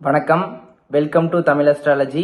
வணக்கம். Welcome to Tamil astrology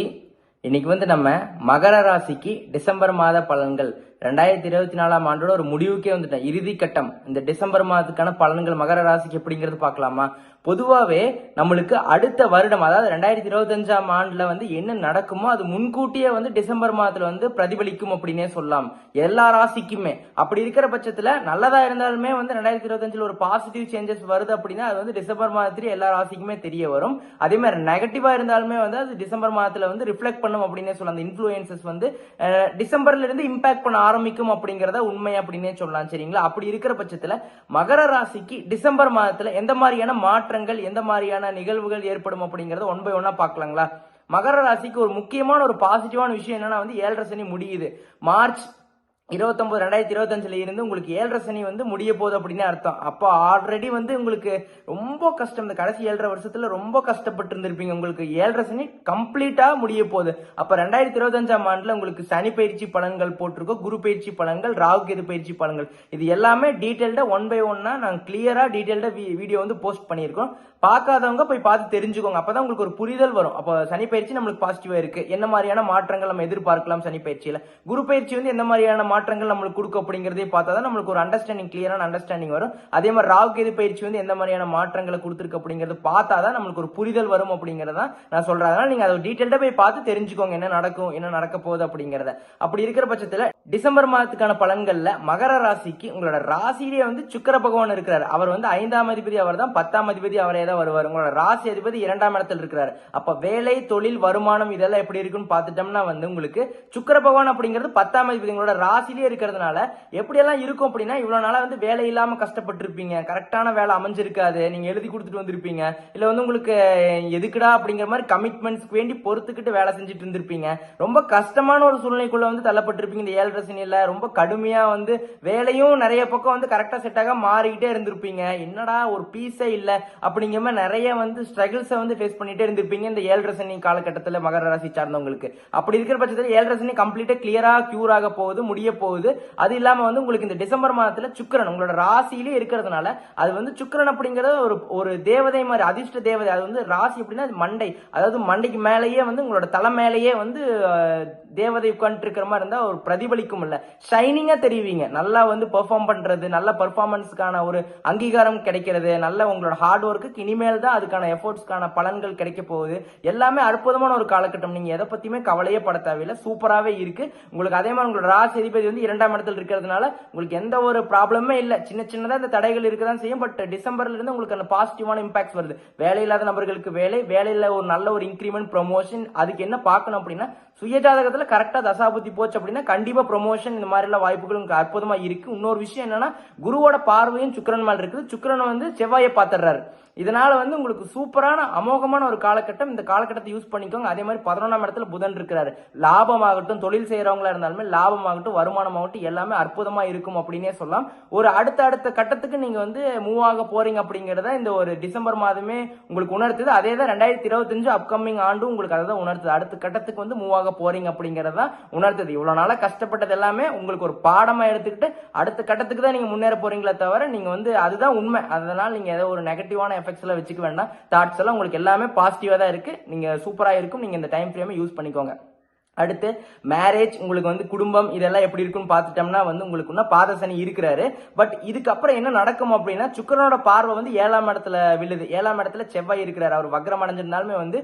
இன்னைக்கு வந்து நம்ம மகர ராசிக்கு டிசம்பர் மாத பலன்கள் ரெண்டாயிரத்தி இருபத்தி நாலாம் ஆண்டோட ஒரு முடிவுக்கே வந்துட்டேன். இறுதி கட்டம். இந்த டிசம்பர் மாதத்துக்கான பலன்கள் மகர ராசிக்கு எப்படிங்கிறது பார்க்கலாமா? பொதுவாகவே நம்மளுக்கு அடுத்த வருடம் அதாவது ரெண்டாயிரத்தி இருபத்தஞ்சாம் ஆண்டுல வந்து என்ன நடக்குமோ அது முன்கூட்டியே வந்து டிசம்பர் மாதத்துல வந்து பிரதிபலிக்கும் அப்படின்னே சொல்லலாம். எல்லா ராசிக்குமே. அப்படி இருக்கிற பட்சத்துல நல்லதா இருந்தாலுமே வந்து ரெண்டாயிரத்தி இருபத்தஞ்சுல ஒரு பாசிட்டிவ் சேஞ்சஸ் வருது அப்படின்னா அது வந்து டிசம்பர் மாதத்திலே எல்லா ராசிக்குமே தெரிய வரும். அதே மாதிரி நெகட்டிவா இருந்தாலுமே வந்து அது டிசம்பர் மாதத்துல வந்து ரிஃப்ளெக்ட் பண்ணும் அப்படின்னே சொல்லலாம். அந்த இன்ஃபுளுசஸ் வந்து டிசம்பர்லேருந்து டிசம்பர்ல இருந்து இம்பாக்ட் பண்ண ஆரம்பிக்கும் அப்படிங்கறத உண்மை அப்படின்னே சொல்லலாம் சரிங்களா? அப்படி இருக்கிற பட்சத்துல மகர ராசிக்கு டிசம்பர் மாதத்துல எந்த மாதிரியான மாற்றங்கள் எந்த மாதிரியான நிகழ்வுகள் ஏற்படும் அப்படிங்கறத ஒன் பை ஒன்னா பார்க்கலாங்களா? மகர ராசிக்கு ஒரு முக்கியமான ஒரு பாசிட்டிவான விஷயம் என்னன்னா வந்து ஏழரை சனி முடியுது. மார்ச் இருபத்தொம்பது ரெண்டாயிரத்தி இருபத்தஞ்சில் இருந்து உங்களுக்கு ஏழரை சனி வந்து முடிய போகுது அப்படின்னு அர்த்தம். அப்போ ஆல்ரெடி வந்து உங்களுக்கு ரொம்ப கஷ்டம். இந்த கடைசி ஏழரை வருஷத்தில் ரொம்ப கஷ்டப்பட்டு இருந்திருப்பீங்க. உங்களுக்கு ஏழரை சனி கம்ப்ளீட்டாக முடிய போகுது. அப்போ ரெண்டாயிரத்தி இருபத்தஞ்சாம் ஆண்டில் உங்களுக்கு சனி பயிற்சி பலன்கள் போட்டிருக்கோம். குரு பயிற்சி பலன்கள் ராகு கேது பயிற்சி பலன்கள். இது எல்லாமே டீட்டெயில்டாக ஒன் பை ஒன்னா நாங்கள் கிளியராக டீட்டெயில்டாக வீடியோ வந்து போஸ்ட் பண்ணியிருக்கோம். பார்க்காதவங்க போய் பார்த்து தெரிஞ்சுக்கோங்க. அப்பதான் உங்களுக்கு ஒரு புரிதல் வரும். அப்போ சனி பயிற்சி நம்மளுக்கு பாசிட்டிவா இருக்கு. என்ன மாதிரியான மாற்றங்கள் நம்ம எதிர்பார்க்கலாம் சனி பயிற்சியில? குரு பயிற்சி வந்து எந்த மாதிரியான மாற்றங்கள் நம்மளுக்கு கொடுக்கும் அப்படிங்கறதே பார்த்தா தான் நம்மளுக்கு ஒரு அண்டர்ஸ்டாண்டிங் கிளியரான அண்டர்ஸ்டாண்டிங் வரும். அதே மாதிரி ராகு கேது பயிற்சி வந்து எந்த மாதிரியான மாற்றங்களை கொடுத்துருக்கு அப்படிங்கறது பார்த்தா தான் நம்மளுக்கு ஒரு புரிதல் வரும் அப்படிங்கறத நான் சொல்றேன். அதனால நீங்க அதை டீட்டெயில்டா போய் பார்த்து தெரிஞ்சுக்கோங்க. என்ன நடக்கும் என்ன நடக்க போகுது அப்படிங்கறத. அப்படி இருக்கிற பட்சத்துல டிசம்பர் மாதத்துக்கான பலன்கள்ல மகர ராசிக்கு உங்களோட ராசியிலேயே வந்து சுக்கர பகவான் இருக்கிறார். அவர் வந்து ஐந்தாம் அதிபதி அவர் தான் பத்தாம் அதிபதி அவரே தான் வருவார். உங்களோட ராசி அதிபதி இரண்டாம் இடத்துல இருக்கிறார். அப்ப வேலை தொழில் வருமானம் இதெல்லாம் எப்படி இருக்குன்னு பார்த்துட்டோம்னா வந்து உங்களுக்கு சுக்கர பகவான் அப்படிங்கிறது பத்தாம் அதிபதி உங்களோட ராசிலேயே இருக்கிறதுனால எப்படியெல்லாம் இருக்கும் அப்படின்னா இவ்வளவு நாளா வந்து வேலை இல்லாம கஷ்டப்பட்டிருப்பீங்க. கரெக்டான வேலை அமைஞ்சிருக்காது. நீங்க எழுதி கொடுத்துட்டு வந்திருப்பீங்க. இல்ல வந்து உங்களுக்கு எதுக்குடா அப்படிங்கிற மாதிரி கமிட்மெண்ட்ஸ்க்கு வேண்டி பொறுத்துக்கிட்டு வேலை செஞ்சுட்டு இருந்திருப்பீங்க. ரொம்ப கஷ்டமான ஒரு சூழ்நிலைக்குள்ள வந்து தள்ளப்பட்டிருப்பீங்க இந்த ஏழரை சனியில. ரொம்ப கடுமையா வந்து வேலையும் நிறைய பக்கம் வந்து கரெக்டா செட்டாக மாறிக்கிட்டே இருந்திருப்பீங்க. என்னடா ஒரு பீஸே இல்ல அப்படிங்கிற மாதிரி நிறைய வந்து ஸ்ட்ரகிள்ஸை வந்து ஃபேஸ் பண்ணிட்டே இருந்திருப்பீங்க இந்த ஏழரை சனி காலகட்டத்தில் மகர ராசி சார்ந்தவங்களுக்கு. அப்படி இருக்கிற பட்சத்தில் ஏழரை சனி கம்ப்ளீட்டாக கிளியராக கியூர் ஆக போகுது முடிய போகுது. அது இல்லாமல் வந்து உங்களுக்கு இந்த டிசம்பர் மாதத்தில் சுக்கிரன் உங்களோட ராசியிலே இருக்கிறதுனால அது வந்து சுக்கிரன் அப்படிங்கிறத ஒரு ஒரு தேவதை மாதிரி அதிர்ஷ்ட தேவதை. அது வந்து ராசி அப்படின்னா அது மண்டை. அதாவது மண்டைக்கு மேலேயே வந்து உங்களோட தலை மேலேயே வந்து தேவதை உட்காந்துட்டு இருக்கிற மாதிரி இருந்தால் ஒரு பிரதிபலிக்கும் இல்லை ஷைனிங்காக தெரிவிங்க. நல்லா வந்து பெர்ஃபார்ம் பண்ணுறது நல்ல பர்ஃபார்மன்ஸுக்கான ஒரு அங்கீகாரம் கிடைக்கிறது நல்ல உங்களோட ஹார்ட் ஒர்க்குக்கு இனிமேல் தான் அதுக்கான எஃபோர்ட்ஸ்க்கான பலன்கள் கிடைக்க போகுது. எல்லாமே அற்புதமான ஒரு காலகட்டம். நீங்கள் எதை பற்றியுமே கவலையே பட தேவையில்லை. சூப்பராகவே இருக்குது உங்களுக்கு அதே மாதிரி உங்களோட ராசி அதிபதி வந்து இரண்டாம் இடத்துல இருக்கிறதுனால உங்களுக்கு எந்த ஒரு ப்ராப்ளமே இல்லை. சின்ன சின்னதாக இந்த தடைகள் இருக்க தான் செய்யும். பட் டிசம்பர்ல இருந்து உங்களுக்கு அந்த பாசிட்டிவான இம்பாக்ட்ஸ் வருது. வேலை இல்லாத நபர்களுக்கு வேலை வேலையில் ஒரு நல்ல ஒரு இன்க்ரிமெண்ட் ப்ரொமோஷன் அதுக்கு என்ன பார்க்கணும் அப்படின்னா சுயஜாதகத்துல கரெக்டா தசாபுத்தி போச்சு அப்படின்னா கண்டிப்பா ப்ரொமோஷன் இந்த மாதிரி எல்லாம் வாய்ப்புகள் உங்களுக்கு அற்புதமா இருக்கு. இன்னொரு விஷயம் என்னன்னா குருவோட பார்வையும் சுக்கிரன் மேல் இருக்குது. சுக்கரன் வந்து செவ்வாயை பாத்துறாரு இதனால வந்து உங்களுக்கு சூப்பரான அமோகமான ஒரு காலகட்டம். இந்த காலகட்டத்தை யூஸ் பண்ணிக்கோங்க. அதே மாதிரி பதினொன்றாம் இடத்துல புதன் இருக்கிறாரு. லாபமாகட்டும் தொழில் செய்யறவங்களா இருந்தாலுமே லாபமாகட்டும் வருமானமாகட்டும் எல்லாமே அற்புதமா இருக்கும் அப்படின்னே சொல்லலாம். ஒரு அடுத்த அடுத்த கட்டத்துக்கு நீங்க வந்து மூவ் ஆக போறீங்க அப்படிங்கறத இந்த ஒரு டிசம்பர் மாதமே உங்களுக்கு உணர்த்துது. அதே தான் ரெண்டாயிரத்தி இருபத்தஞ்சு அப்கமிங் ஆண்டு உங்களுக்கு அதை தான் உணர்த்துது. அடுத்த கட்டத்துக்கு வந்து மூவ் ஆக போறீங்க அப்படிங்கறத உணர்த்தது. இவ்வளவு நாளாக கஷ்டப்பட்டது எல்லாமே உங்களுக்கு ஒரு பாடமா எடுத்துக்கிட்டு அடுத்த கட்டத்துக்கு தான் நீங்க முன்னேற போறீங்களே தவிர நீங்க வந்து அதுதான் உண்மை. அதனால நீங்க ஏதோ ஒரு நெகட்டிவான எஃபெக்ட்ஸ் எல்லாம் வச்சுக்க வேண்டாம். தாட்ஸ் எல்லாம் உங்களுக்கு எல்லாமே பாசிட்டிவா தான் இருக்கு. நீங்க சூப்பரா இருக்கும். நீங்க இந்த டைம் ஃப்ரேமை யூஸ் பண்ணிக்கோங்க. அடுத்து மேரேஜ் உங்களுக்கு வந்து குடும்பம் இதெல்லாம் எப்படி இருக்குன்னு பார்த்துட்டோம்னா வந்து உங்களுக்கு இன்னும் பாதசனி இருக்கிறாரு. பட் இதுக்கப்புறம் என்ன நடக்கும் அப்படின்னா சுக்கரனோட பார்வை வந்து ஏழாம் இடத்துல விழுது. ஏழாம் இடத்துல செவ்வாய் இருக்கிறாரு. அவர் வக்ரம் அடைஞ்சிருந்தாலுமே வந்து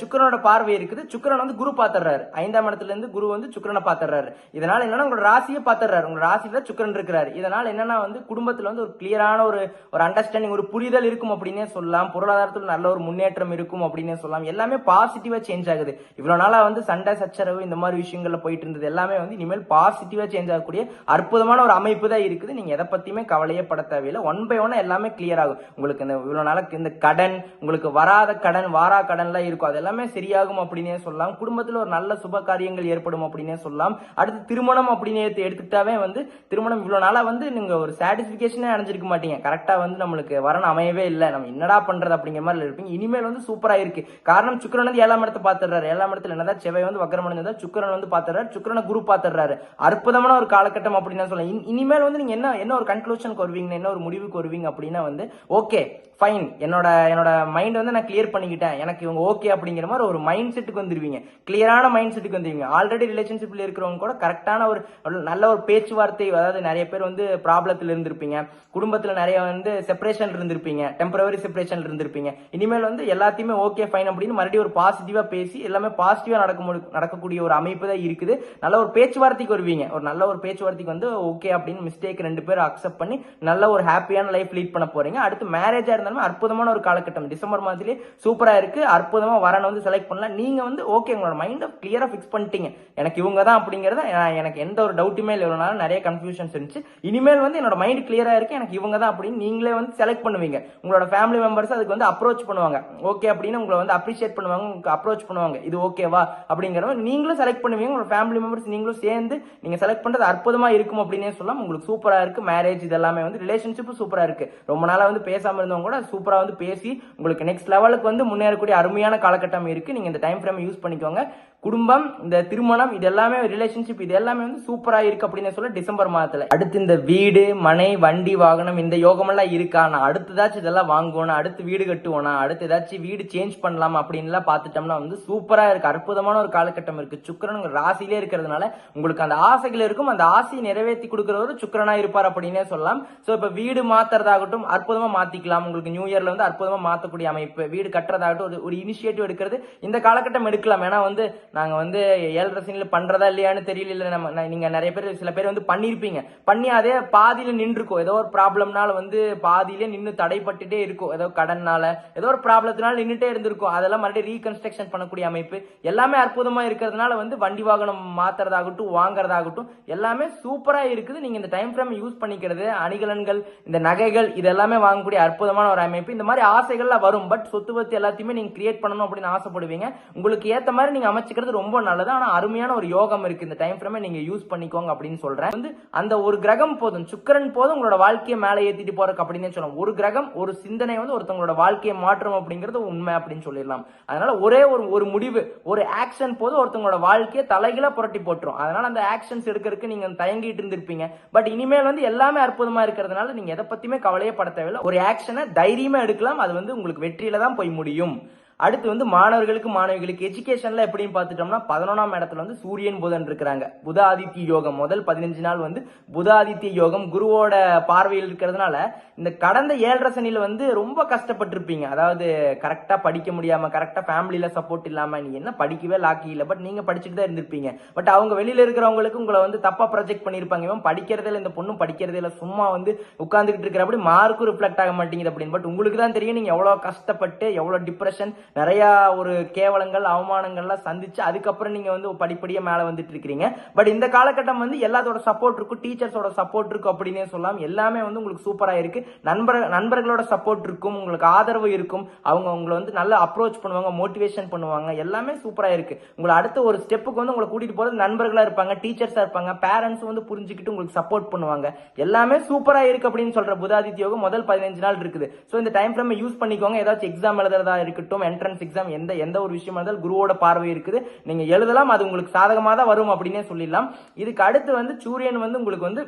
சுக்கரனோட சுக்கிரனோட பார்வை இருக்குது. சுக்கரன் வந்து குரு பாத்துறாரு ஐந்தாம் இடத்துல இருந்து குரு வந்து சுக்கிரனை பாத்துறாரு இதனால என்னன்னா உங்களோட ராசியை பாத்துறாரு உங்க ராசியில சுக்கரன் இருக்கிறாரு. இதனால என்னன்னா வந்து குடும்பத்துல வந்து ஒரு கிளியரான ஒரு ஒரு அண்டர்ஸ்டாண்டிங் ஒரு புரிதல் இருக்கும் அப்படின்னே சொல்லலாம். பொருளாதாரத்தில் நல்ல ஒரு முன்னேற்றம் இருக்கும் அப்படின்னே சொல்லலாம். எல்லாமே பாசிட்டிவா சேஞ்ச் ஆகுது. இவ்வளவு நாளா வந்து சண்டை சச்சரவு இந்த மாதிரி விஷயங்கள்ல போயிட்டு இருந்தது எல்லாமே வந்து இனிமேல் பாசிட்டிவா சேஞ்ச் ஆகக்கூடிய அற்புதமான ஒரு அமைப்பு தான் இருக்குது. நீங்க எதை பத்தியுமே கவலையே பட தேவையில்லை. ஒன் பை ஒன் எல்லாமே கிளியர் ஆகும். உங்களுக்கு இந்த இவ்வளவு நாளுக்கு இந்த கடன் உங்களுக்கு வராத கடன் வாரா கடன்லாம் இருக்கும். அது எல்லாமே சரியாகும் அப்படின்னே சொல்லலாம். குடும்பத்துல ஒரு நல்ல சுப காரியங்கள் ஏற்படும் அப்படின்னே சொல்லலாம். அடுத்து திருமணம் அப்படின்னு எடுத்துக்கிட்டாவே வந்து திருமணம் இவ்வளவு நாளா வந்து நீங்க ஒரு சாட்டிஸ்பிகேஷனே அடைஞ்சிருக்க மாட்டீங்க. கரெக்டா வந்து நம்மளுக்கு வரணும் அமையவே இல்லை. நம்ம என்னடா பண்றது அப்படிங்கிற மாதிரி இருப்பீங்க. இனிமேல் வந்து சூப்பரா இருக்கு. காரணம் சுக்கரன் வந்து ஏழாம் இடத்தை பாத்துறாரு ஏழாம் இடத்துல என்னதான் செவ்வாய் வந்து வக்கரம் அடைஞ்சதா சுக்கிரன் வந்து பாத்துறாரு. சுக்கரனை குரு பாத்துறாரு. அற்புதமான ஒரு காலகட்டம் அப்படின்னு சொல்லலாம் இனிமேல் வந்து நீங்க என்ன என்ன ஒரு கன்க்ளூஷனுக்கு வருவீங்க? என்ன ஒரு முடிவுக்கு வருவீங்க அப்படின்னா வந்து ஓகே ஃபைன் என்னோட என்னோட மைண்ட் வந்து நான் கிளியர் பண்ணிக்கிட்டேன். எனக்கு இவங்க ஓகே அப்படிங்கிற மாதிரி ஒரு மைண்ட் செட்டுக்கு வந்துருவீங்க. கிளியரான மைண்ட் செட்டுக்கு வந்துருவீங்க. ஆல்ரெடி ரிலேஷன்ஷிப்ல இருக்கிறவங்க கூட கரெக்டான ஒரு நல்ல ஒரு பேச்சுவார்த்தை அதாவது நிறைய பேர் வந்து ப்ராப்ளத்தில் இருந்திருப்பீங்க. குடும்பத்தில் நிறைய வந்து செப்பரேஷன் இருந்திருப்பீங்க. டெம்பரவரி செப்பரேஷன் இருந்திருப்பீங்க. இனிமேல் வந்து எல்லாத்தையுமே ஓகே ஃபைன் அப்படின்னு மறுபடியும் ஒரு பாசிட்டிவாக பேசி எல்லாமே பாசிட்டிவாக நடக்க முடி- நடக்கக்கூடிய ஒரு அமைப்பு தான் இருக்குது. நல்ல ஒரு பேச்சுவார்த்தைக்கு வருவீங்க. ஒரு நல்ல ஒரு பேச்சுவார்த்தைக்கு வந்து ஓகே அப்படின்னு மிஸ்டேக் ரெண்டு பேரும் அக்செப்ட் பண்ணி நல்ல ஒரு ஹாப்பியான லைஃப் லீட் பண்ண போறீங்க. அடுத்து மேரேஜா இருந்தாலும் அற்புதமான ஒரு காலகட்டம். டிசம்பர் மாதத்திலே சூப்பரா இருக்கு. அற்புதமா வரனை வந்து செலக்ட் பண்ணலாம் நீங்க வந்து ஓகே உங்களோட மைண்டை கிளியரா ஃபிக்ஸ் பண்ணிட்டீங்க. எனக்கு இவங்க தான் அப்படிங்கறத எனக்கு எந்த ஒரு டவுட்டுமே இல்லைனாலும் நிறைய கன்ஃபியூஷன்ஸ் இருந்துச்சு. இனிமேல் வந்து என்னோட மைண்ட் கிளியரா இருக்கு. எனக்கு இவங்க தான் அப்படின்னு நீங்களே வந்து செலக்ட் பண்ணுவீங்க. உங்களோட ஃபேமிலி மெம்பர்ஸ் அதுக்கு வந்து அப்ரோச் பண்ணுவாங்க. ஓகே அப்படின்னு உங்களை வந்து அப்ரிஷியேட் பண்ணுவாங்க. உங்களுக்கு அப்ரோச் பண்ணுவாங்க. இது ஓகேவா அப்படிங்கிறவங்க நீங்களும் செலக்ட் பண்ணுவீங்க. உங்களோட ஃபேமிலி மெம்பர்ஸ் நீங்களும் சேர்ந்து நீங்க செலக்ட் பண்றது அற்புதமா இருக்கும் அப்படின்னே சொல்லலாம். உங்களுக்கு சூப்பரா இருக்கு. மேரேஜ் இதெல்லாமே வந்து ரிலேஷன்ஷிப் சூப்பரா இருக்கு. ரொம்ப நாளா வந்து பேசாம இருந்தவங்க கூட சூப்பரா வந்து பேசி உங்களுக்கு நெக்ஸ்ட் லெவலுக்கு வந்து முன்னேறக்கூடிய அருமையான காலகட்டம் இருக்கு. நீங்க இந்த டைம் ஃப்ரேம் யூஸ் பண்ணிக்கோங்க. குடும்பம் இந்த திருமணம் இது எல்லாமே ரிலேஷன்ஷிப் இது எல்லாமே வந்து சூப்பராக இருக்கு அப்படின்னு சொல்ல டிசம்பர் மாதத்தில். அடுத்து இந்த வீடு மனை வண்டி வாகனம் இந்த யோகமெல்லாம் இருக்கா? நான் அடுத்ததாச்சும் இதெல்லாம் வாங்குவோம்னா அடுத்து வீடு கட்டுவோனா அடுத்து ஏதாச்சும் வீடு சேஞ்ச் பண்ணலாம் அப்படின்லாம் பார்த்துட்டோம்னா வந்து சூப்பராக இருக்கு. அற்புதமான ஒரு காலகட்டம் இருக்கு. சுக்கரன் உங்க ராசியிலே இருக்கிறதுனால உங்களுக்கு அந்த ஆசைகள் இருக்கும். அந்த ஆசையை நிறைவேற்றி கொடுக்குறவரும் சுக்கிரனா இருப்பார் அப்படின்னே சொல்லலாம். ஸோ இப்போ வீடு மாத்துறதாகட்டும் அற்புதமாக மாற்றிக்கலாம் உங்களுக்கு நியூ இயர்ல வந்து அற்புதமாக மாற்றக்கூடிய அமைப்பு. வீடு கட்டுறதாகட்டும் ஒரு ஒரு இனிஷியேட்டிவ் எடுக்கிறது. இந்த காலகட்டம் எடுக்கலாம். ஏன்னா வந்து நாங்கள் வந்து ஏழரை சீனில் பண்ணுறதா இல்லையான்னு தெரியல நம்ம நீங்கள் நிறைய பேர் சில பேர் வந்து பண்ணியிருப்பீங்க. பண்ணி அதே பாதியில் நின்றுக்கும் ஏதோ ஒரு ப்ராப்ளம்னால வந்து பாதியிலே நின்று தடைப்பட்டுட்டே இருக்கும் ஏதோ கடன்னால ஏதோ ஒரு ப்ராப்ளத்தினால நின்றுட்டே இருந்திருக்கும் அதெல்லாம் மறுபடியும் ரீகன்ஸ்ட்ரக்ஷன் பண்ணக்கூடிய அமைப்பு. எல்லாமே அற்புதமாக இருக்கிறதுனால வந்து வண்டி வாகனம் மாத்துறதாகட்டும் வாங்குறதாகட்டும் எல்லாமே சூப்பராக இருக்குது. நீங்கள் இந்த டைம் ஃப்ரேம் யூஸ் பண்ணிக்கிறது அணிகலன்கள் இந்த நகைகள் இதெல்லாமே வாங்கக்கூடிய அற்புதமான ஒரு அமைப்பு. இந்த மாதிரி ஆசைகள்லாம் வரும். பட் சொத்து பத்து எல்லாத்தையுமே நீங்கள் கிரியேட் பண்ணணும் அப்படின்னு ஆசைப்படுவீங்க. உங்களுக்கு ஏற்ற மாதிரி நீங்கள் அமைச்சுக்கிறது ரொம்ப நல்லது. ஆனா அருமையான ஒரு யோகம் இருக்கு. இந்த டைம் ஃப்ரேமை நீங்க யூஸ் பண்ணிக்கோங்க அப்படின்னு சொல்றேன். வந்து அந்த ஒரு கிரகம் போதும். சுக்கிரன் போதும் உங்களோட வாழ்க்கையை மேலே ஏற்றிட்டு போறதுக்கு அப்படின்னு சொல்லலாம் ஒரு கிரகம் ஒரு சிந்தனை வந்து ஒருத்தவங்களோட வாழ்க்கையை மாற்றும் அப்படிங்கிறது உண்மை அப்படின்னு சொல்லிடலாம். அதனால ஒரே ஒரு ஒரு முடிவு ஒரு ஆக்ஷன் போது ஒருத்தவங்களோட வாழ்க்கையை தலைகீழ புரட்டி போட்டுரும். அதனால அந்த ஆக்ஷன்ஸ் எடுக்கிறதுக்கு நீங்க தயங்கிட்டு இருந்திருப்பீங்க. பட் இனிமேல் வந்து எல்லாமே அற்புதமா இருக்கிறதுனால நீங்க எதை பத்தியுமே கவலையே பட தேவையில்லை. ஒரு ஆக்ஷனை தைரியமா எடுக்கலாம். அது வந்து உங்களுக்கு வெற்றியில தான் போய் முடியும். அடுத்து வந்து மாணவர்களுக்கு மாணவிகளுக்கு எஜுகேஷன்ல எப்படின்னு பார்த்துட்டோம்னா பதினொன்றாம் இடத்துல வந்து சூரியன் புதன் இருக்கிறாங்க. புத ஆதித்ய யோகம். முதல் பதினஞ்சு நாள் வந்து புத ஆதித்ய யோகம். குருவோட பார்வையில் இருக்கிறதுனால இந்த கடந்த ஏழரை சனியில் வந்து ரொம்ப கஷ்டப்பட்டிருப்பீங்க. அதாவது கரெக்டாக படிக்க முடியாமல் கரெக்டாக ஃபேமிலியில் சப்போர்ட் இல்லாமல் நீ என்ன படிக்கவே லாக்கி இல்லை. பட் நீங்கள் படிச்சுட்டு தான் இருந்திருப்பீங்க. பட் அவங்க வெளியில் இருக்கிறவங்களுக்கு உங்களை வந்து தப்பாக ப்ரொஜெக்ட் பண்ணிருப்பாங்க இவன் படிக்கிறதே இந்த பொண்ணும் படிக்கிறதே இல்லை சும்மா வந்து உட்காந்துக்கிட்டு இருக்கிற அப்படி மார்க்கும் ரிஃப்ளெக்ட் ஆக மாட்டேங்குது அப்படின்னு. பட் உங்களுக்கு தான் தெரியும் நீங்கள் எவ்வளோ கஷ்டப்பட்டு எவ்வளோ டிப்ரெஷன் நிறையா ஒரு கேவலங்கள் அவமானங்கள்லாம் சந்திச்சு அதுக்கப்புறம் நீங்கள் வந்து படிப்படியாக மேலே வந்துட்டு இருக்கிறீங்க. பட் இந்த காலகட்டம் வந்து எல்லாத்தோட சப்போர்ட் இருக்கும் டீச்சர்ஸோட சப்போர்ட் இருக்கும் அப்படின்னே சொல்லலாம். எல்லாமே வந்து உங்களுக்கு சூப்பராக இருக்கு. நண்பர் நண்பர்களோட சப்போர்ட் இருக்கும் உங்களுக்கு ஆதரவு இருக்கும். அவங்க உங்களை வந்து நல்லா அப்ரோச் பண்ணுவாங்க மோட்டிவேஷன் பண்ணுவாங்க. எல்லாமே சூப்பராக இருக்கு. உங்களை அடுத்த ஒரு ஸ்டெப்புக்கு வந்து உங்களை கூட்டிட்டு போகிறது நண்பர்களாக இருப்பாங்க டீச்சர்ஸாக இருப்பாங்க பேரண்ட்ஸ் வந்து புரிஞ்சுக்கிட்டு உங்களுக்கு சப்போர்ட் பண்ணுவாங்க. எல்லாமே சூப்பராக இருக்கு அப்படின்னு சொல்ற புதாதித்யோகம் முதல் பதினஞ்சு நாள் இருக்குது. ஸோ இந்த டைம் ஃப்ரேம் யூஸ் பண்ணிக்கோங்க. ஏதாச்சும் எக்ஸாம் எழுதுறதா இருக்கட்டும் என்ட்ரன்ஸ் எக்ஸாம் எந்த எந்த ஒரு விஷயமா இருந்தாலும் குருவோட பார்வை இருக்குது. நீங்க எழுதலாம் அது உங்களுக்கு சாதகமாக தான் வரும் அப்படின்னே சொல்லிடலாம். இதுக்கு அடுத்து வந்து சூரியன் வந்து உங்களுக்கு வந்து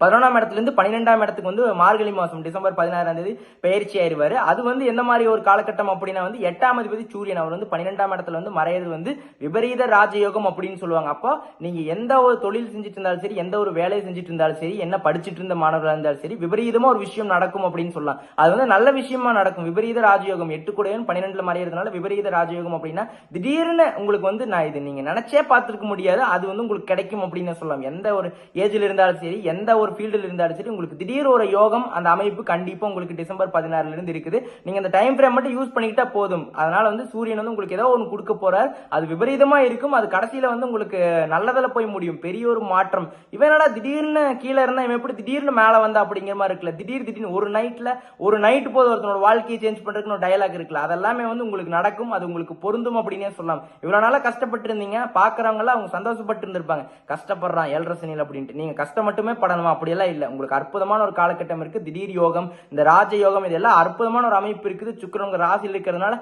பதினொன்றாம் இடத்துல இருந்து பன்னிரெண்டாம் இடத்துக்கு வந்து மார்கழி மாதம் டிசம்பர் பதினாறாம் தேதி பயிற்சி ஆயிடுவார். அது வந்து எந்த மாதிரி ஒரு காலகட்டம் அப்படின்னா வந்து எட்டாம் அதிபதி சூரியன் அவர் வந்து பன்னிரெண்டாம் இடத்துல வந்து மறையிறது வந்து விபரீத ராஜயோகம் அப்படின்னு சொல்லுவாங்க. அப்போ நீங்கள் எந்த ஒரு தொழில் செஞ்சுட்டு இருந்தாலும் சரி எந்த ஒரு வேலையை செஞ்சுட்டு இருந்தாலும் சரி என்ன படிச்சுட்டு இருந்த மாணவர்களாக இருந்தாலும் சரி விபரீதமாக ஒரு விஷயம் நடக்கும் அப்படின்னு சொல்லலாம். அது வந்து நல்ல விஷயமா நடக்கும். விபரீத ராஜயோகம் எட்டு கூடயும் பன்னிரெண்டுல மறையிறதுனால விபரீத ராஜயோகம் அப்படின்னா திடீர்னு உங்களுக்கு வந்து நான் இது நீங்கள் நினச்சே பார்த்துருக்க முடியாது. அது வந்து உங்களுக்கு கிடைக்கும் அப்படின்னு சொல்லலாம். எந்த ஒரு ஏஜில் இருந்தாலும் சரி எந்த ஒரு ஃபீல்டில் இருந்தாலும் சரி உங்களுக்கு திடீர் ஒரு யோகம் அந்த அமைப்பு கண்டிப்பாக உங்களுக்கு டிசம்பர் பதினாறுல இருந்து இருக்குது. நீங்க அந்த டைம் ஃப்ரேம் மட்டும் யூஸ் பண்ணிக்கிட்டா போதும். அதனால வந்து சூரியன் வந்து உங்களுக்கு ஏதோ ஒன்று கொடுக்க போறாரு. அது விபரீதமா இருக்கும். அது கடைசியில் வந்து உங்களுக்கு நல்லதில் போய் முடியும். பெரிய ஒரு மாற்றம். இவனடா திடீர்னு கீழே இருந்தா இவன் எப்படி திடீர்னு மேலே வந்தா அப்படிங்கிற மாதிரி இருக்குல்ல. திடீர் திடீர்னு ஒரு நைட்ல ஒரு நைட் போது ஒருத்தனோட வாழ்க்கையை சேஞ்ச் பண்ணுறதுக்கு ஒரு டயலாக் இருக்குல்ல. அதெல்லாமே வந்து உங்களுக்கு நடக்கும். அது உங்களுக்கு பொருந்தும் அப்படின்னே சொல்லலாம். இவ்வளோ நாளாக கஷ்டப்பட்டு இருந்தீங்க பாக்குறவங்க அவங்க சந்தோஷப்பட்டு இருந்திருப்பாங்க கஷ்டப்படுறான் ஏழரை சனியில் அப்படின்ட்டு. நீங்கள் கஷ்டம் மட்டுமே படணுமா? அப்படியெல்லாம் இல்லை. உங்களுக்கு அற்புதமான ஒரு காலகட்டம் இருக்குது திடீர் யோகம் இந்த ராஜ யோகம் இதெல்லாம் அற்புதமான ஒரு அமைப்பு இருக்குது. சுக்கிரன் உங்க ராசியில் இருக்கிறதுனால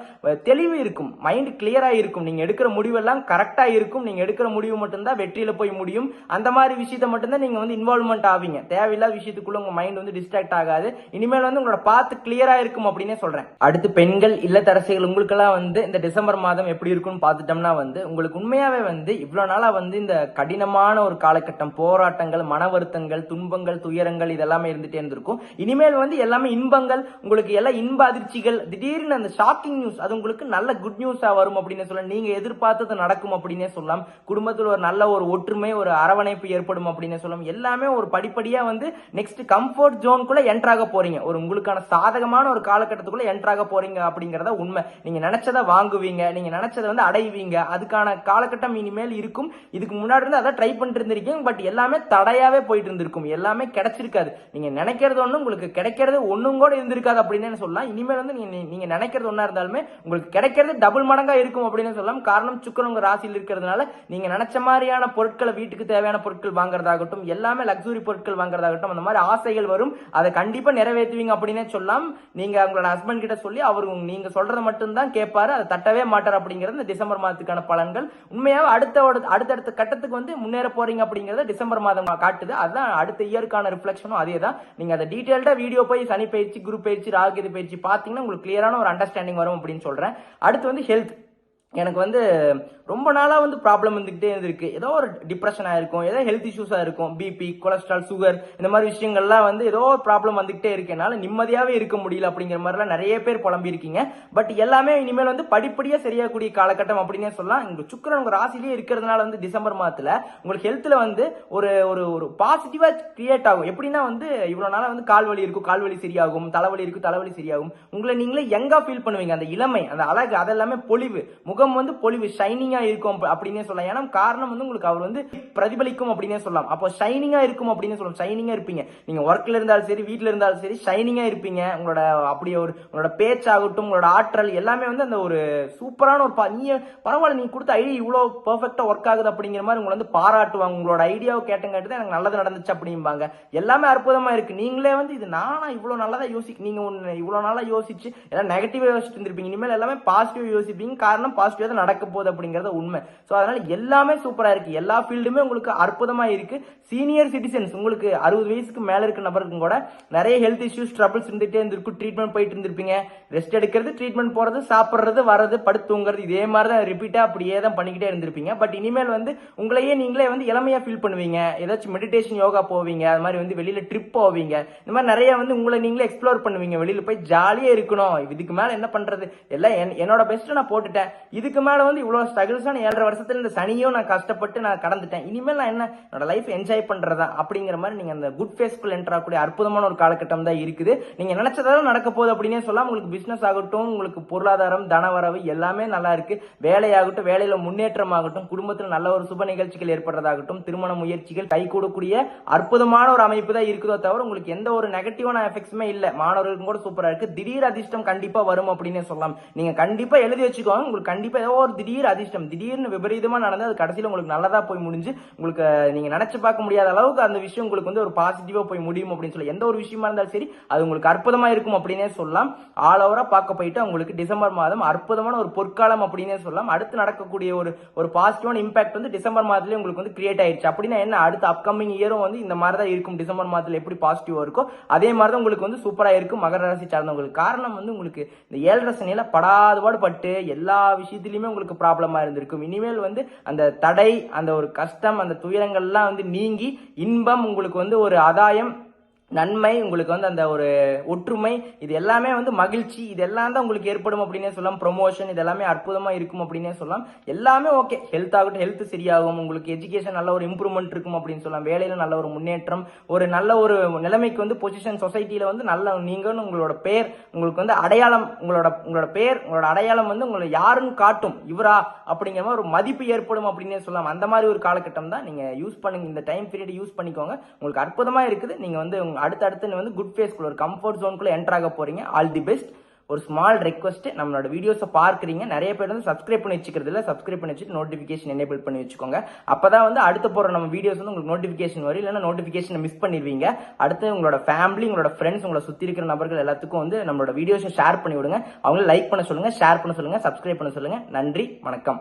தெளிவு இருக்கும். மைண்ட் கிளியராக இருக்கும். நீங்கள் எடுக்கிற முடிவெல்லாம் கரெக்டாக இருக்கும். நீங்கள் எடுக்கிற முடிவு மட்டும்தான் வெற்றியில் போய் முடியும். அந்த மாதிரி விஷயத்தை மட்டும்தான் நீங்கள் வந்து இன்வால்வ்மெண்ட் ஆவீங்க. தேவையில்லாத விஷயத்துக்குள்ள உங்கள் மைண்ட் வந்து டிஸ்ட்ராக்ட் ஆகாது. இனிமேல் வந்து உங்களோட பார்த்து கிளியராக இருக்கும் அப்படின்னே சொல்கிறேன் அடுத்து பெண்கள் இல்லத்தரசிகள் உங்களுக்கெல்லாம் வந்து இந்த டிசம்பர் மாதம் எப்படி இருக்கும்னு பார்த்துட்டோம்னா வந்து உங்களுக்கு உண்மையாகவே வந்து இவ்வளோ நாளாக வந்து இந்த கடினமான ஒரு காலகட்டம் போராட்டங்கள் மன வருத்தங்கள் துன்பங்கள் துயரங்கள் இதெல்லாமே இருந்துட்டே இருந்திருக்கும். இனிமேல் வந்து எல்லாமே இன்பங்கள் உங்களுக்கு எல்லாம் இன்ப அதிர்ச்சிகள் திடீர்னு அந்த ஷாக்கிங் நியூஸ் அது உங்களுக்கு நல்ல குட் நியூஸா வரும் அப்படின்னு சொல்லலாம் நீங்க எதிர்பார்த்தது நடக்கும் அப்படின்னே சொல்லலாம். குடும்பத்தில் ஒரு நல்ல ஒரு ஒற்றுமை ஒரு அரவணைப்பு ஏற்படும் அப்படின்னு சொல்லலாம். எல்லாமே ஒரு படிப்படியா வந்து நெக்ஸ்ட் கம்ஃபர்ட் ஜோனுக்குள்ள என்ட்ராக போறீங்க. ஒரு உங்களுக்கான சாதகமான ஒரு காலகட்டத்துக்குள்ள என்ட்ராக போறீங்க அப்படிங்கறத உண்மை. நீங்க நினைச்சதை வாங்குவீங்க நீங்க நினைச்சதை வந்து அடைவீங்க. அதுக்கான காலகட்டம் இனிமேல் இருக்கும். இதுக்கு முன்னாடி இருந்து அதை ட்ரை பண்ணிட்டு இருந்திருக்கீங்க பட் எல்லாமே தடையாவே போயிட்டு இருந்திருக்கும். எல்லாமே கிடைச்சிருக்காது. நீங்க நினைக்கிறது ஒண்ணு உங்களுக்கு கிடைக்கிறது ஒண்ணும் கூட இருந்திருக்காது அப்படின்னு சொல்லலாம். இனிமேல் வந்து நீங்க நினைக்கிறது ஒன்றா இருந்தாலுமே உங்களுக்கு கிடைக்கிறது டபுள் மடங்கா இருக்கும் அப்படின்னு சொல்லலாம். காரணம் சுக்கரன் உங்கள் ராசியில் இருக்கிறதுனால நீங்க நினைச்ச மாதிரியான பொருட்களை வீட்டுக்கு தேவையான பொருட்கள் வாங்குறதாகட்டும் எல்லாமே லக்ஸுரி பொருட்கள் வாங்குறதாகட்டும் அந்த மாதிரி ஆசைகள் வரும். அதை கண்டிப்பா நிறைவேற்றுவீங்க அப்படின்னே சொல்லலாம். நீங்க உங்களோட ஹஸ்பண்ட் கிட்ட சொல்லி அவர் நீங்கள் நீங்க சொல்றதை மட்டும்தான் கேட்பாரு. அதை தட்டவே மாட்டார் அப்படிங்கிறது இந்த டிசம்பர் மாதத்துக்கான பலன்கள். உண்மையாக அடுத்த அடுத்தடுத்த கட்டத்துக்கு வந்து முன்னேற போறீங்க அப்படிங்கிறத டிசம்பர் மாதம் காட்டுது. அதுதான் அடுத்த இயருக்கான ரிஃப்ளெக்ஷனும் அதே தான் நீங்கள் அதை டீட்டெயில்டாக வீடியோ போய் சனி பயிற்சி குரு பயிற்சி ராகு பயிற்சி பார்த்தீங்கன்னா உங்களுக்கு கிளியரான ஒரு அண்டர்ஸ்டாண்டிங் வரும் அப்படின்னு சொல்றேன். அடுத்து வந்து ஹெல்த் எனக்கு வந்து ரொம்ப நாளாக வந்து ப்ராப்ளம் வந்துக்கிட்டே இருந்திருக்கு. ஏதோ ஒரு டிப்ரெஷனாக இருக்கும் ஏதோ ஹெல்த் இஷ்யூஸாக இருக்கும் பிபி கொலஸ்ட்ரால் சுகர் இந்த மாதிரி விஷயங்கள்லாம் வந்து ஏதோ ஒரு ப்ராப்ளம் வந்துக்கிட்டே இருக்கனால நிம்மதியாகவே இருக்க முடியல அப்படிங்கிற மாதிரிலாம் நிறைய பேர் புலம்பியிருக்கீங்க பட் எல்லாமே இனிமேல் வந்து படிப்படியாக சரியாகக்கூடிய காலகட்டம் அப்படின்னே சொல்லலாம். இங்கே சுக்கரன் உங்கள் ராசிலேயே இருக்கிறதுனால வந்து டிசம்பர் மாதத்தில் உங்களுக்கு ஹெல்த்தில் வந்து ஒரு ஒரு ஒரு பாசிட்டிவாக கிரியேட் ஆகும். எப்படின்னா வந்து இவ்வளோ நாளாக வந்து கால் வலி இருக்கும் கால் வலி சரியாகும் தலைவலி இருக்கும் தலைவலி சரியாகும். உங்களை நீங்களே யங்காக ஃபீல் பண்ணுவீங்க. அந்த இளமை அந்த அழகு அதெல்லாமே பொலிவு. முகம் வந்து பொலிவு ஷைனிங்கா இருக்கும் அப்படின்னே சொல்லலாம். ஏன்னா காரணம் வந்து உங்களுக்கு அவர் வந்து பிரதிபலிக்கும் அப்படின்னே சொல்லலாம். அப்போ ஷைனிங்கா இருக்கும் அப்படின்னு சொல்லலாம். ஷைனிங்கா இருப்பீங்க. நீங்க ஒர்க்ல இருந்தாலும் சரி வீட்டில் இருந்தாலும் சரி ஷைனிங்கா இருப்பீங்க. உங்களோட அப்படி ஒரு உங்களோட பேச்சாகட்டும் உங்களோட ஆற்றல் எல்லாமே வந்து அந்த ஒரு சூப்பரான ஒரு நீ பரவாயில்ல நீ கொடுத்த ஐடியா இவ்வளோ பெர்ஃபெக்டா ஒர்க் ஆகுது அப்படிங்கிற மாதிரி உங்களை வந்து பாராட்டுவாங்க. உங்களோட ஐடியாவை கேட்டங்காட்டி தான் எனக்கு நல்லது நடந்துச்சு அப்படிம்பாங்க. எல்லாமே அற்புதமா இருக்கு. நீங்களே வந்து இது நானா இவ்வளவு நல்லதா யோசி நீங்க ஒண்ணு இவ்வளவு நாளா யோசிச்சு எல்லாம் நெகட்டிவா யோசிச்சுட்டு இருந்திருப்பீங்க. இனிமேல் எல்லாமே பாசிட்டிவ் யோசிப்பீங்க. காரணம் பாசிட்டிவ் தான் நடக்க போகுது அப்படிங்கறது உண்மை. சோ அதனால எல்லாமே சூப்பரா இருக்கு. எல்லா ஃபீல்டுமே உங்களுக்கு அற்புதமா இருக்கு. சீனியர் சிட்டிசன்ஸ் உங்களுக்கு அறுபது வயசுக்கு மேலே இருக்க நபருக்கும் கூட நிறைய ஹெல்த் இஷ்யூஸ் ட்ரபிள்ஸ் இருந்துகிட்டே இருந்திருக்கும். ட்ரீட்மெண்ட் போயிட்டு இருந்திருப்பீங்க. ரெஸ்ட் எடுக்கிறது ட்ரீட்மெண்ட் போகிறது சாப்பிட்றது வர்றது படுத்து தூங்குறது இதே மாதிரி தான் ரிப்பீட்டாக அப்படியே தான் பண்ணிக்கிட்டே இருந்திருப்பீங்க. பட் இனிமேல் வந்து உங்களையே நீங்களே வந்து இளமையா ஃபீல் பண்ணுவீங்க. ஏதாச்சும் மெடிடேஷன் யோகா போவீங்க. அது மாதிரி வந்து வெளியில் ட்ரிப் போவீங்க. இந்த மாதிரி நிறைய வந்து உங்களை நீங்களே எக்ஸ்ப்ளோர் பண்ணுவீங்க. வெளியில் போய் ஜாலியாக இருக்கணும். இதுக்கு மேலே என்ன பண்ணுறது எல்லாம் என்னோட பெஸ்ட்டை நான் போட்டுட்டேன். இதுக்கு மேல வந்து இவ்வளவு நான் ஏழரை வருஷத்துல இந்த சனியும் நான் கஷ்டப்பட்டு நான் கடந்துட்டேன். இனிமேல் நான் என்ன? என்னோட லைஃப் என்ஜாய் பண்றதா? அப்படிங்கிற மாதிரி நீங்க அந்த குட் ஃபேஸ்க்குள் என்டர் ஆகக்கூடிய அற்புதமான ஒரு காலகட்டம் தான் இருக்குது. நீங்க நினைச்சதாலும் நடக்க போகுது அப்படின்னே சொல்லலாம் உங்களுக்கு பிசினஸ் ஆகட்டும் உங்களுக்கு பொருளாதாரம் தனவரவு எல்லாமே நல்லா இருக்கு. வேலையாகட்டும் வேலையில முன்னேற்றம் ஆகட்டும் குடும்பத்தில் நல்ல ஒரு சுப நிகழ்ச்சிகள் ஏற்படுறதாகட்டும் திருமண முயற்சிகள் கை கூடக்கூடிய அற்புதமான ஒரு அமைப்பு தான் இருக்குதோ தவிர உங்களுக்கு எந்த ஒரு நெகட்டிவான எஃபெக்ட்ஸுமே இல்லை. மாணவர்களுக்கும் கூட சூப்பராக இருக்கு. திடீர் அதிர்ஷ்டம் கண்டிப்பாக வரும் அப்படின்னே சொல்லலாம். நீங்க கண்டிப்பாக எழுதி வச்சுக்கோங்க. உங்களுக்கு கண்டிப்பாக இப்போ ஏதோ ஒரு திடீர் அதிர்ஷ்டம். திடீர்னு விபரீதமா நடந்து அது கடைசியில உங்களுக்கு நல்லதாக போய் முடிஞ்சு உங்களுக்கு நீங்கள் நினச்சி பார்க்க முடியாத அளவுக்கு அந்த விஷயம் உங்களுக்கு வந்து ஒரு பாசிட்டிவாக போய் முடியும் அப்படின்னு சொல்லி. எந்த ஒரு விஷயமா இருந்தாலும் சரி அது உங்களுக்கு அற்புதமாக இருக்கும் அப்படின்னே சொல்லலாம். ஆல் ஓவராக பார்க்க போயிட்டு உங்களுக்கு டிசம்பர் மாதம் அற்புதமான ஒரு பொற்காலம் அப்படின்னே சொல்லலாம். அடுத்து நடக்கக்கூடிய ஒரு ஒரு பாசிட்டிவான இம்பாக்ட் வந்து டிசம்பர் மாதத்துலயே உங்களுக்கு வந்து கிரியேட் ஆயிடுச்சு அப்படின்னா என்ன? அடுத்த அப்கமிங் இயரும் வந்து இந்த மாதிரி தான் இருக்கும். டிசம்பர் மாதத்தில் எப்படி பாசிட்டிவாக இருக்கோ அதே மாதிரி தான் உங்களுக்கு வந்து சூப்பராக இருக்கும் மகர ராசி சார்ந்தவங்களுக்கு. காரணம் வந்து உங்களுக்கு இந்த ஏழரை சனியில படாதுபாடு பட்டு எல்லா விஷயத்தையும் இதுலேயுமே உங்களுக்கு ப்ராப்ளமாக இருந்திருக்கும். இனிமேல் வந்து அந்த தடை அந்த ஒரு கஷ்டம் அந்த துயரங்கள்லாம் வந்து நீங்கி இன்பம் உங்களுக்கு வந்து ஒரு ஆதாயம் நன்மை உங்களுக்கு வந்து அந்த ஒரு ஒற்றுமை இது எல்லாமே வந்து மகிழ்ச்சி இது எல்லாம் தான் உங்களுக்கு ஏற்படும் அப்படின்னே சொல்லலாம். ப்ரொமோஷன் இது எல்லாமே அற்புதமா இருக்கும் அப்படின்னே சொல்லலாம். எல்லாமே ஓகே ஹெல்த் ஆகட்டும் ஹெல்த் சரியாகும் உங்களுக்கு எஜுகேஷன் நல்ல ஒரு இம்ப்ரூவ்மெண்ட் இருக்கும் அப்படின்னு சொல்லலாம். வேலையில நல்ல ஒரு முன்னேற்றம் ஒரு நல்ல ஒரு நிலைமைக்கு வந்து பொசிஷன் சொசைட்டியில் வந்து நல்ல நீங்கன்னு உங்களோட பேர் உங்களுக்கு வந்து அடையாளம் உங்களோட உங்களோட பேர் உங்களோட அடையாளம் வந்து உங்களை யாருன்னு காட்டும். இவரா அப்படிங்கிற மாதிரி ஒரு மதிப்பு ஏற்படும் அப்படின்னே சொல்லலாம். அந்த மாதிரி ஒரு காலகட்டம் தான் நீங்க யூஸ் பண்ணுங்க இந்த டைம் பீரியட் யூஸ் பண்ணிக்கோங்க. உங்களுக்கு அற்புதமா இருக்குது. நீங்க வந்து அடுத்தடுத்து வந்து குட் ஃபேஸ்க்குள்ள ஒரு கம்ஃபர்ட் ஜோனுக்குள்ள என்டர் ஆக ஆல் தி பெஸ்ட் ஒரு ஸ்மால் ரெக்வஸ்ட் நம்மளோட வீடியோஸை பார்க்குறீங்க. நிறைய பேர் வந்து சப்ஸ்கிரைப் பண்ணி வச்சுக்கிறது இல்லை. சப்ஸ்கிரைப் பண்ணி வச்சுட்டு நோட்டிஃபிகேஷன் எனேபிள் பண்ணி வச்சுக்கோங்க. அப்போ தான் வந்து அடுத்து போகிற நம்ம வீடியோஸ் வந்து உங்களுக்கு நோட்டிஃபிகேஷன் வரும். இல்லைன்னா நோட்டிஃபிகேஷனை மிஸ் பண்ணிடுவீங்க. அடுத்து உங்களோட ஃபேமிலி உங்களோட ஃப்ரெண்ட்ஸ் உங்களை சுற்றி இருக்கிற நபர்கள் எல்லாத்துக்கும் வந்து நம்மளோட வீடியோஸை ஷேர் பண்ணி விடுங்க. அவங்களும் லைக் பண்ண சொல்லுங்கள் ஷேர் பண்ண சொல்லுங்கள் சப்ஸ்கிரைப் பண்ண சொல்லுங்கள் நன்றி வணக்கம்.